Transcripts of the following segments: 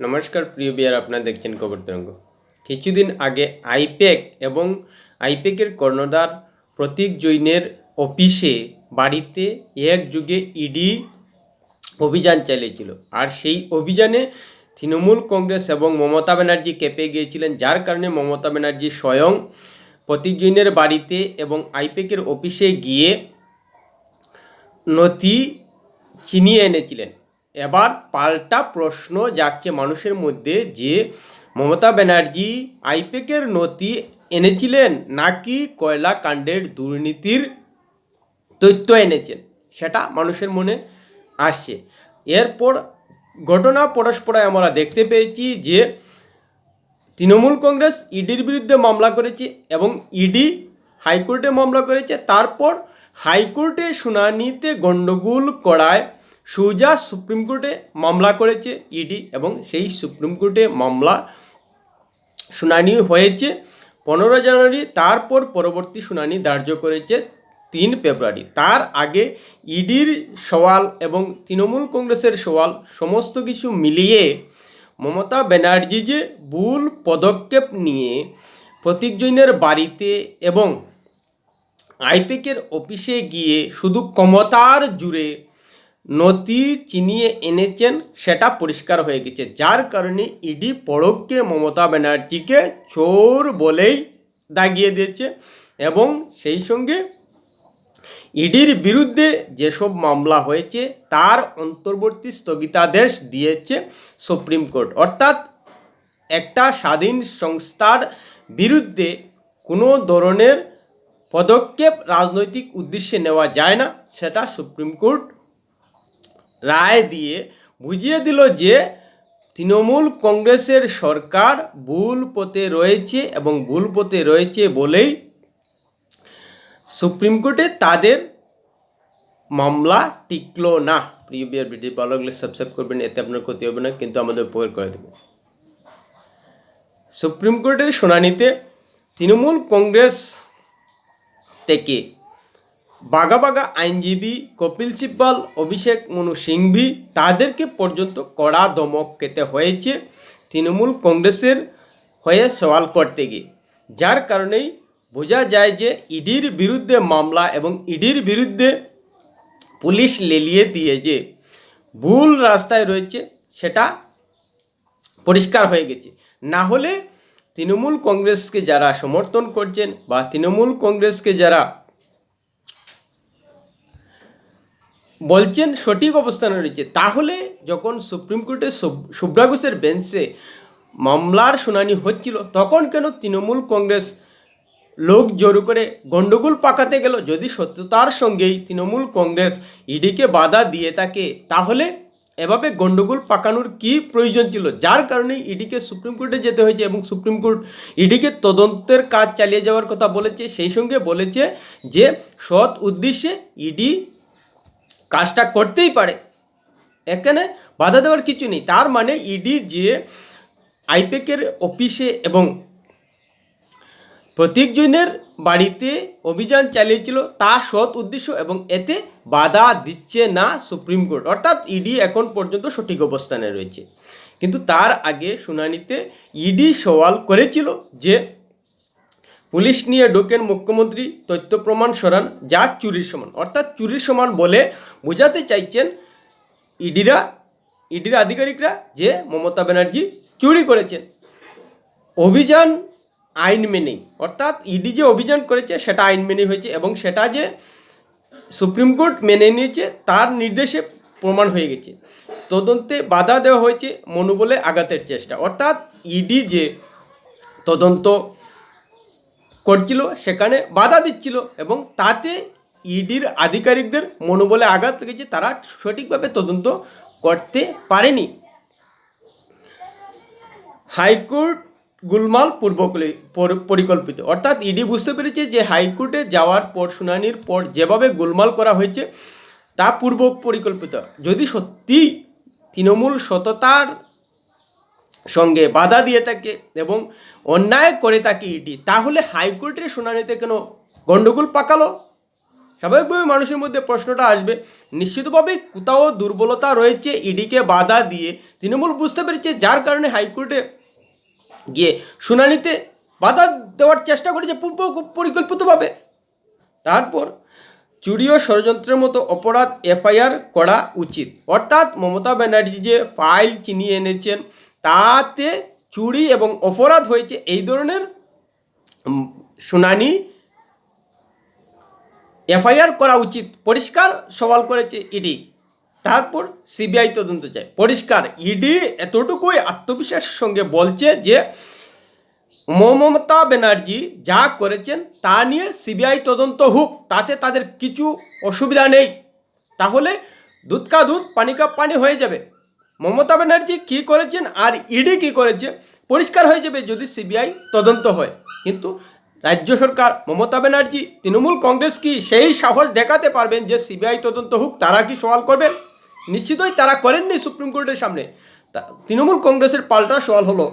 নমস্কার, প্রিয় বিয়ার আপনারা দেখছেন খবর তরঙ্গ। কিছুদিন আগে আইপ্যাক এবং আইপ্যাকের কর্ণধার প্রতীক জৈনের অফিসে বাড়িতে একযুগে ইডি অভিযান চালিয়েছিল। আর সেই অভিযানে তৃণমূল কংগ্রেস এবং মমতা ব্যানার্জি কেঁপে গিয়েছিলেন, যার কারণে মমতা ব্যানার্জি স্বয়ং প্রতীক জৈনের বাড়িতে এবং আইপ্যাকের অফিসে গিয়ে নথি চিনিয়ে এনেছিলেন। এবার পাল্টা প্রশ্ন যাচ্ছে মানুষের মধ্যে যে মমতা ব্যানার্জি আইপেকের নথি এনেছিলেন নাকি কয়লা কাণ্ডের দুর্নীতির তথ্য এনেছেন, সেটা মানুষের মনে আসছে। এরপর ঘটনা পরস্পরায় আমরা দেখতে পেয়েছি যে তৃণমূল কংগ্রেস ইডির বিরুদ্ধে মামলা করেছে এবং ইডি হাইকোর্টে মামলা করেছে। তারপর হাইকোর্টে শুনানিতে গণ্ডগোল করায় সুজা সুপ্রিম কোর্টে মামলা করেছে ইডি এবং সেই সুপ্রিম কোর্টে মামলা শুনানি হয়েছে। পনেরো জানুয়ারি, তারপর পরবর্তী শুনানি ধার্য করেছে তিন ফেব্রুয়ারি। তার আগে ইডির সওয়াল এবং তৃণমূল কংগ্রেসের সওয়াল সমস্ত কিছু মিলিয়ে মমতা ব্যানার্জি যে ভুল পদক্ষেপ নিয়ে প্রতীক জৈনের বাড়িতে এবং আইপেকের অফিসে গিয়ে শুধু ক্ষমতার জুড়ে নথি চিনিয়ে এনেছেন, সেটা পরিষ্কার হয়ে গেছে। যার কারণে ইডি পরোক্ষে মমতা ব্যানার্জিকে চোর বলেই দাগিয়ে দিয়েছে এবং সেই সঙ্গে ইডির বিরুদ্ধে যেসব মামলা হয়েছে, তার অন্তর্বর্তী স্থগিতাদেশ দিয়েছে সুপ্রিম কোর্ট। অর্থাৎ একটা স্বাধীন সংস্থার বিরুদ্ধে কোনো ধরনের পদক্ষেপ রাজনৈতিক উদ্দেশ্যে নেওয়া যায় না, সেটা সুপ্রিম কোর্ট রায় দিয়ে বুঝিয়ে দিল যে তৃণমূল কংগ্রেসের সরকার ভুল পথে রয়েছে এবং ভুল পথে রয়েছে বলেই সুপ্রিম কোর্টে তাদের মামলা টিকলো না। প্রিয় বিয়ার ভিডিও ভালো লাগলে সাবস্ক্রাইব করবেন, এতে আপনার ক্ষতি হবে না, কিন্তু আমাদের উপকার করে দেবে। সুপ্রিম কোর্টের শুনানিতে তৃণমূল কংগ্রেস থেকে বাগা বাগা আইনজীবী কপিল সিব্বল, অভিষেক মনু সিংভি তাদেরকে পর্যন্ত কড়া দমক খেতে হয়েছে তৃণমূল কংগ্রেসের হয়ে সওয়াল করতে গিয়ে। যার কারণেই বোঝা যায় যে ইডির বিরুদ্ধে মামলা এবং ইডির বিরুদ্ধে পুলিশ লেলিয়ে দিয়ে যে ভুল রাস্তায় রয়েছে সেটা পরিষ্কার হয়ে গেছে। না হলে তৃণমূল কংগ্রেসকে যারা সমর্থন করছেন বা তৃণমূল কংগ্রেসকে যারা বলছেন সঠিক অবস্থানে রয়েছে। তাহলে যখন সুপ্রিম কোর্টে সুব্রা ঘোষের বেঞ্চে মামলার শুনানি হচ্ছিল, তখন কেন তৃণমূল কংগ্রেস লোক জোর করে গণ্ডগোল পাকাতে গেল? যদি সত্যতার সঙ্গেই তৃণমূল কংগ্রেস ইডিকে বাধা দিয়ে থাকে, তাহলে এভাবে গণ্ডগোল পাকানোর কি প্রয়োজন ছিল? যার কারণে ইডিকে সুপ্রিম কোর্টে যেতে হয়েছে এবং সুপ্রিম কোর্ট ইডিকে তদন্তের কাজ চালিয়ে যাওয়ার কথা বলেছে। সেই সঙ্গে বলেছে যে, সৎ উদ্দেশ্যে ইডি কাজটা করতেই পারে। এখানে বাধা দেওয়ার কিছু নেই। তার মানে ইডি যে আইপেকের অফিসে এবং প্রতীক জৈনের বাড়িতে অভিযান চালিয়েছিল তা সৎ উদ্দেশ্য এবং এতে বাধা দিচ্ছে না সুপ্রিম কোর্ট অর্থাৎ ইডি এখন পর্যন্ত সঠিক অবস্থানে রয়েছে। কিন্তু তার আগে শুনানিতে ইডি সওয়াল করেছিল যে পুলিশ নিয়ে ঢোকেন মুখ্যমন্ত্রী, তথ্য প্রমাণ সরান, যা চুরির সমান। অর্থাৎ চুরির সমান বলে বোঝাতে চাইছেন ইডিরা, ইডির আধিকারিকরা যে মমতা ব্যানার্জি চুরি করেছেন। অভিযান আইন মেনেই। অর্থাৎ ইডি যে অভিযান করেছে, সেটা আইন মেনে হয়েছে এবং সেটা যে সুপ্রিম কোর্ট মেনে নিয়েছে, তার নির্দেশে প্রমাণ হয়ে গেছে। তদন্তে বাধা দেওয়া হয়েছে মনোবলে আঘাতের চেষ্টা। অর্থাৎ ইডি যে তদন্ত করছিল, সেখানে বাধা দিচ্ছিল এবং তাতে ইডির আধিকারিকদের মনোবলে আঘাত গেছে তারা সঠিকভাবে তদন্ত করতে পারেনি। হাইকোর্ট গুলমাল পূর্ব পরিকল্পিত। অর্থাৎ ইডি বুঝতে পেরেছে যে হাইকোর্টে যাওয়ার পর, শুনানির পর যেভাবে গোলমাল করা হয়েছে, তা পূর্ব পরিকল্পিত। যদি সত্যি তৃণমূল সততার সঙ্গে বাধা দিয়ে থাকে এবং অন্যায় করে থাকে ইডি। তাহলে হাইকোর্টের শুনানিতে কেন গণ্ডগোল পাকালো? স্বাভাবিকভাবে মানুষের মধ্যে প্রশ্নটা আসবে, নিশ্চিতভাবে কোথাও দুর্বলতা রয়েছে, ইডিকে বাধা দিয়ে তৃণমূল বুঝতে পেরেছে, যার কারণে হাইকোর্টে গিয়ে শুনানিতে বাধা দেওয়ার চেষ্টা করেছে পূর্ব পরিকল্পিতভাবে। তারপর চুরি ও ষড়যন্ত্রের মতো অপরাধ এফআইআর করা উচিত। অর্থাৎ মমতা ব্যানার্জি যে ফাইল চিনিয়ে এনেছেন তাতে চুরি এবং অপরাধ হয়েছে এই ধরনের শুনানি এফআইআর করা উচিত। পরিষ্কার সওয়াল করেছে ইডি। তারপর সিবিআই তদন্ত চায় পরিষ্কার, ইডি এতটুকুই আত্মবিশ্বাসের সঙ্গে বলছে যে মমতা ব্যানার্জি যা করেছেন তা নিয়ে সিবিআই তদন্ত হোক, তাতে তাদের কিছু অসুবিধা নেই। তাহলে দুধ কা দুধ পানি কা পানি হয়ে যাবে। মমতা ব্যানার্জি কী করেছেন আর ইডি কী করেছে, পরিষ্কার হয়ে যাবে যদি সিবিআই তদন্ত হয়। কিন্তু রাজ্য সরকার, মমতা ব্যানার্জি, তৃণমূল কংগ্রেস কি সেই সাহস দেখাতে পারবেন যে সিবিআই তদন্ত হোক, তারা কি সওয়াল করবেন? নিশ্চিতই তারা করেননি সুপ্রিম কোর্টের সামনে। তৃণমূল কংগ্রেসের পাল্টা সওয়াল হলো,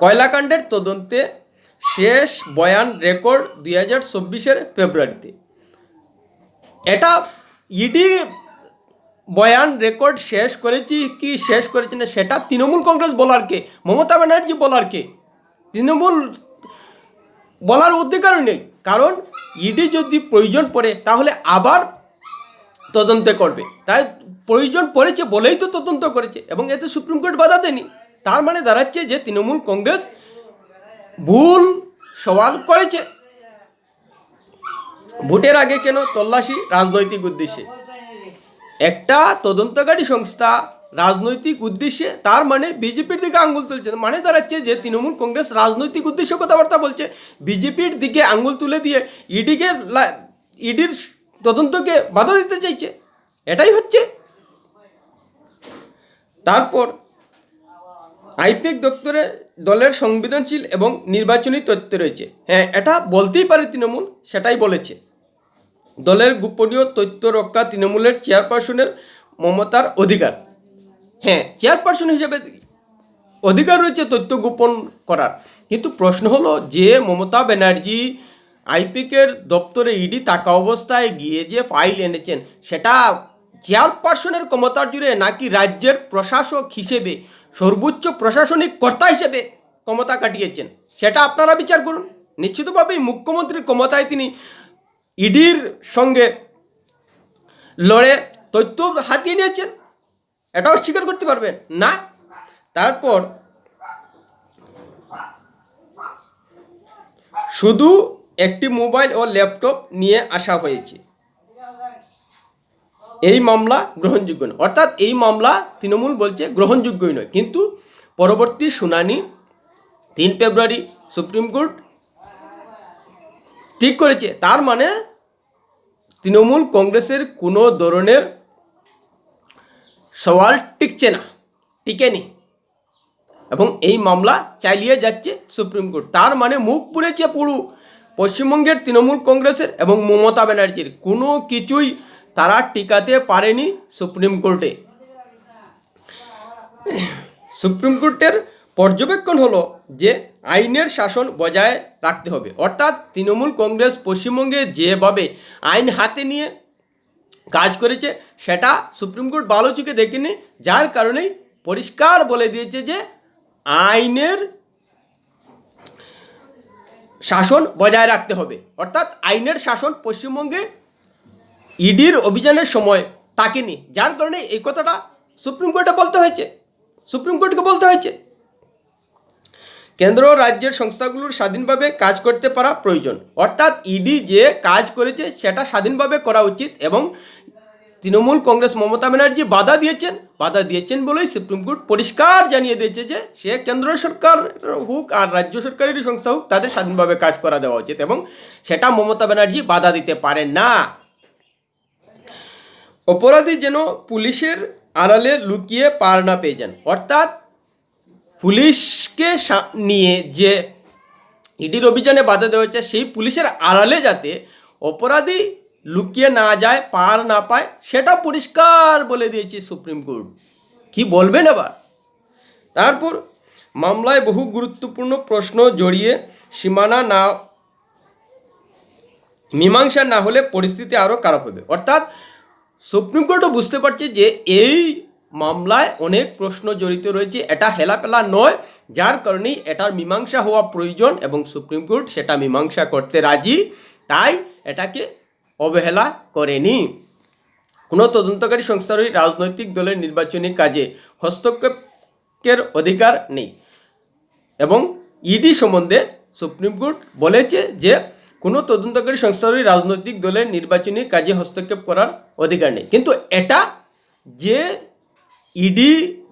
কয়লাকাণ্ডের তদন্তে শেষ বয়ান রেকর্ড দুই হাজার চব্বিশের ফেব্রুয়ারিতে। এটা ইডি বয়ান রেকর্ড শেষ করেছি, কি শেষ করেছে না সেটা তৃণমূল কংগ্রেস বলার কে মমতা ব্যানার্জি বলার কে তৃণমূল বলার অধিকারই নেই, কারণ ইডি যদি প্রয়োজন পড়ে, তাহলে আবার তদন্ত করবে। তাই প্রয়োজন পড়েছে বলেই তো তদন্ত করেছে, এবং এতে সুপ্রিম কোর্ট বাধা দেয়নি। তার মানে দাঁড়াচ্ছে যে তৃণমূল কংগ্রেস ভুল সওয়াল করেছে। ভোটের আগে কেন তল্লাশি রাজনৈতিক উদ্দেশ্যে? একটা তদন্তকারী সংস্থা রাজনৈতিক উদ্দেশ্যে, তার মানে বিজেপির দিকে আঙ্গুল তুলছে। মানে দাঁড়াচ্ছে যে তৃণমূল কংগ্রেস রাজনৈতিক উদ্দেশ্যে কথাবার্তা বলছে, বিজেপির দিকে আঙ্গুল তুলে দিয়ে ইডিকে ইডির তদন্তকে বাধা দিতে চাইছে। এটাই হচ্ছে। তারপর আইপিএক দপ্তরে দলের সংবেদনশীল এবং নির্বাচনী তথ্য রয়েছে। হ্যাঁ এটা বলতেই পারে তৃণমূল, সেটাই বলেছে। দলের গোপনীয় তথ্য রক্ষা তৃণমূলের চেয়ারপারসনের মমতার অধিকার। হ্যাঁ চেয়ারপারসন হিসেবে অধিকার রয়েছে তথ্য গোপন করার। কিন্তু প্রশ্ন হলো যে, মমতা ব্যানার্জি আইপিকের দপ্তরে ইডি থাকা অবস্থায় গিয়ে যে ফাইল এনেছেন, সেটা চেয়ারপারসনের ক্ষমতার জুড়ে নাকি রাজ্যের প্রশাসক হিসেবে, সর্বোচ্চ প্রশাসনিক কর্তা হিসেবে ক্ষমতা কাটিয়েছেন? সেটা আপনারা বিচার করুন। নিশ্চিতভাবেই মুখ্যমন্ত্রীর ক্ষমতায় তিনি ইডির সঙ্গে লড়ে তথ্য হাতিয়ে নিয়েছেন। এটাও স্বীকার করতে পারবেন। না, তারপর শুধু একটি মোবাইল ও ল্যাপটপ নিয়ে আসা হয়েছে। এই মামলা গ্রহণযোগ্য নয়। অর্থাৎ এই মামলা তৃণমূল বলছে গ্রহণযোগ্যই নয়। কিন্তু পরবর্তী শুনানি তিন ফেব্রুয়ারি সুপ্রিম কোর্ট ঠিক করেছে। তার মানে তৃণমূল কংগ্রেসের কোনো ধরনের সওয়াল টিকছে না, টিকেনি। এবং এই মামলা চালিয়ে যাচ্ছে সুপ্রিম কোর্ট। তার মানে মুখ পুড়েছে পুরু পশ্চিমবঙ্গের তৃণমূল কংগ্রেসের এবং মমতা ব্যানার্জির। কোনো কিছুই তারা টিকাতে পারেনি সুপ্রিম কোর্টে। সুপ্রিম কোর্টের পর্যবেক্ষণ হলো যে আইনের শাসন বজায় রাখতে হবে। অর্থাৎ তৃণমূল কংগ্রেস পশ্চিমবঙ্গে যেভাবে আইন হাতে নিয়ে কাজ করেছে, সেটা সুপ্রিম কোর্ট ভালো চোখে দেখেনি, যার কারণেই পরিষ্কার বলে দিয়েছে যে আইনের শাসন বজায় রাখতে হবে। অর্থাৎ আইনের শাসন পশ্চিমবঙ্গে ইডির অভিযানের সময় তাকেনি, যার কারণে এই কথাটা সুপ্রিম কোর্টে বলতে হয়েছে। সুপ্রিম কোর্টকে বলতে হয়েছে। কেন্দ্র রাজ্যের সংস্থাগুলোর স্বাধীনভাবে কাজ করতে পারা প্রয়োজন। অর্থাৎ ইডি যে কাজ করেছে, সেটা স্বাধীনভাবে করা উচিত এবং তৃণমূল কংগ্রেস মমতা ব্যানার্জি বাধা দিয়েছেন। বাধা দিয়েছেন বলেই সুপ্রিম কোর্ট পরিষ্কার জানিয়ে দিয়েছে যে, সে কেন্দ্র সরকার হোক আর রাজ্য সরকারেরই সংস্থা হোক, তাদের স্বাধীনভাবে কাজ করা দেওয়া উচিত এবং সেটা মমতা ব্যানার্জি বাধা দিতে পারেন না। অপরাধী যেন পুলিশের আড়ালে লুকিয়ে পার না পেয়ে যান। অর্থাৎ পুলিশকে নিয়ে যে ইডির অভিযানে বাধা দেওয়া হচ্ছে সেই পুলিশের আড়ালে যাতে অপরাধী লুকিয়ে না যায়, পার না পায়, সেটা পরিষ্কার বলে দিয়েছে সুপ্রিম কোর্ট। কি বলবেন আবার তারপর মামলায় বহু গুরুত্বপূর্ণ প্রশ্ন জড়িয়ে সীমানা না, মীমাংসা না হলে পরিস্থিতি আরও খারাপ হবে। অর্থাৎ সুপ্রিম কোর্টও বুঝতে পারছে যে এই মামলায় অনেক প্রশ্ন জড়িত রয়েছে। এটা হেলাপেলা নয়, যার কারণেই এটার মীমাংসা হওয়া প্রয়োজন এবং সুপ্রিম কোর্ট সেটা মীমাংসা করতে রাজি, তাই এটাকে অবহেলা করেনি। কোনো তদন্তকারী সংস্থারই রাজনৈতিক দলের নির্বাচনী কাজে হস্তক্ষেপের অধিকার নেই। এবং ইডি সম্বন্ধে সুপ্রিম কোর্ট বলেছে যে, কোনো তদন্তকারী সংস্থারই রাজনৈতিক দলের নির্বাচনী কাজে হস্তক্ষেপ করার অধিকার নেই। কিন্তু এটা যে ইডি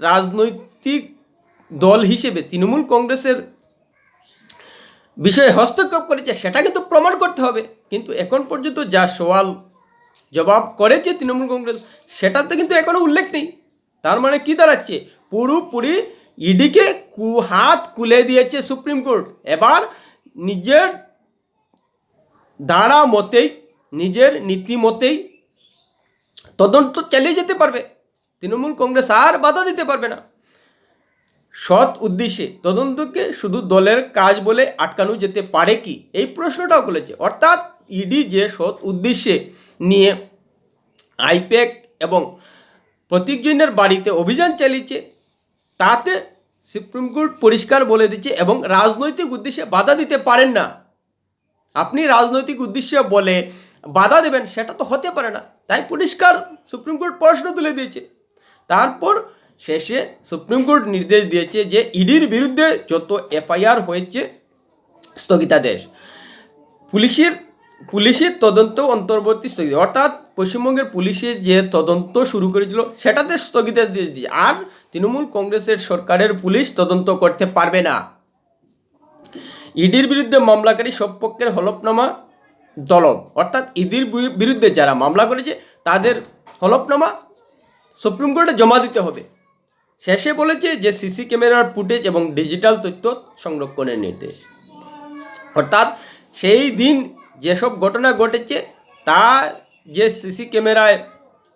রাজনৈতিক দল হিসেবে তৃণমূল কংগ্রেসের বিষয়ে হস্তক্ষেপ করেছে, সেটা কিন্তু প্রমাণ করতে হবে। কিন্তু এখন পর্যন্ত যা সওয়াল, জবাব করেছে তৃণমূল কংগ্রেস, সেটাতে কিন্তু এখনও উল্লেখ নেই। তার মানে কি দাঁড়াচ্ছে? পুরোপুরি ইডিকে কু, হাত খুলে দিয়েছে সুপ্রিম কোর্ট। এবার নিজের দাঁড়া মতেই, নিজের নীতি মতেই তদন্ত চালিয়ে যেতে পারবে। তৃণমূল কংগ্রেস আর বাধা দিতে পারবে না। সৎ উদ্দেশ্যে তদন্তকে শুধু দলের কাজ বলে আটকানো যেতে পারে কি? এই প্রশ্নটাও করেছে অর্থাৎ ইডি যে সৎ উদ্দেশ্যে নিয়ে আইপ্যাক এবং প্রতীকজনের বাড়িতে অভিযান চালিয়েছে, তাতে সুপ্রিম কোর্ট পরিষ্কার বলে দিচ্ছে এবং রাজনৈতিক উদ্দেশ্যে বাধা দিতে পারেন না। আপনি রাজনৈতিক উদ্দেশ্যে বলে বাধা দেবেন, সেটা তো হতে পারে না। তাই পরিষ্কার সুপ্রিম কোর্ট প্রশ্ন তুলে দিয়েছে। তারপর শেষে সুপ্রিম কোর্ট নির্দেশ দিয়েছে যে ইডির বিরুদ্ধে যত এফআইআর হয়েছে, স্থগিতাদেশ। পুলিশের পুলিশের তদন্ত অন্তর্বর্তী স্থগিত। অর্থাৎ পশ্চিমবঙ্গের পুলিশের যে তদন্ত শুরু করেছিল, সেটাতে স্থগিতাদেশ দিয়ে। আর তৃণমূল কংগ্রেসের সরকারের পুলিশ তদন্ত করতে পারবে না। ইডির বিরুদ্ধে মামলাকারী সব পক্ষের হলফনামা দলব অর্থাৎ ইডির বিরুদ্ধে যারা মামলা করেছে, তাদের হলফনামা সুপ্রিম কোর্টে জমা দিতে হবে। শেষে বলেছে যে সিসি ক্যামেরার ফুটেজ এবং ডিজিটাল তথ্য সংরক্ষণের নির্দেশ। অর্থাৎ সেই দিন যেসব ঘটনা ঘটেছে, তা যে সিসি ক্যামেরায়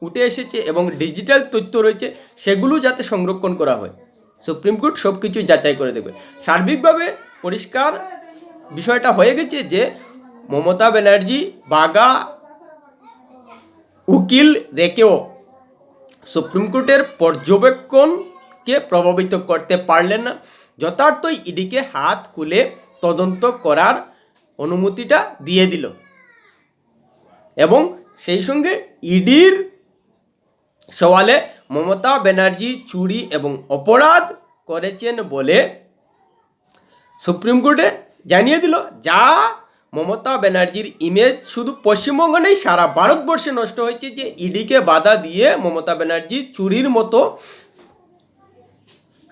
উঠে এসেছে এবং ডিজিটাল তথ্য রয়েছে, সেগুলো যাতে সংরক্ষণ করা হয়। সুপ্রিম কোর্ট সব কিছু যাচাই করে দেবে সার্বিকভাবে পরিষ্কার বিষয়টা হয়ে গেছে যে মমতা ব্যানার্জি বাগা উকিল রেখেও সুপ্রিম কোর্টের পর্যবেক্ষণকে প্রভাবিত করতে পারলেন না? যথার্থই ইডিকে হাত খুলে তদন্ত করার অনুমতিটা দিয়ে দিল। এবং সেই সঙ্গে ইডির সওয়ালে মমতা ব্যানার্জি চুরি এবং অপরাধ করেছেন বলে সুপ্রিম কোর্টে জানিয়ে দিল। যা মমতা ব্যানার্জির ইমেজ শুধু পশ্চিমবঙ্গ নেই, সারা ভারতবর্ষে নষ্ট হয়েছে যে ইডিকে বাধা দিয়ে মমতা ব্যানার্জি চুরির মতো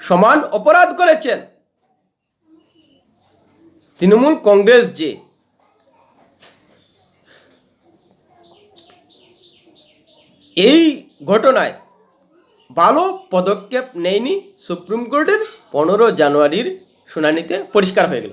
সমান অপরাধ করেছেন। তৃণমূল কংগ্রেস যে। এই ঘটনায় ভালো পদক্ষেপ নেয়নি সুপ্রিম কোর্টের, পনেরো জানুয়ারির শুনানিতে পরিষ্কার হয়ে গেল।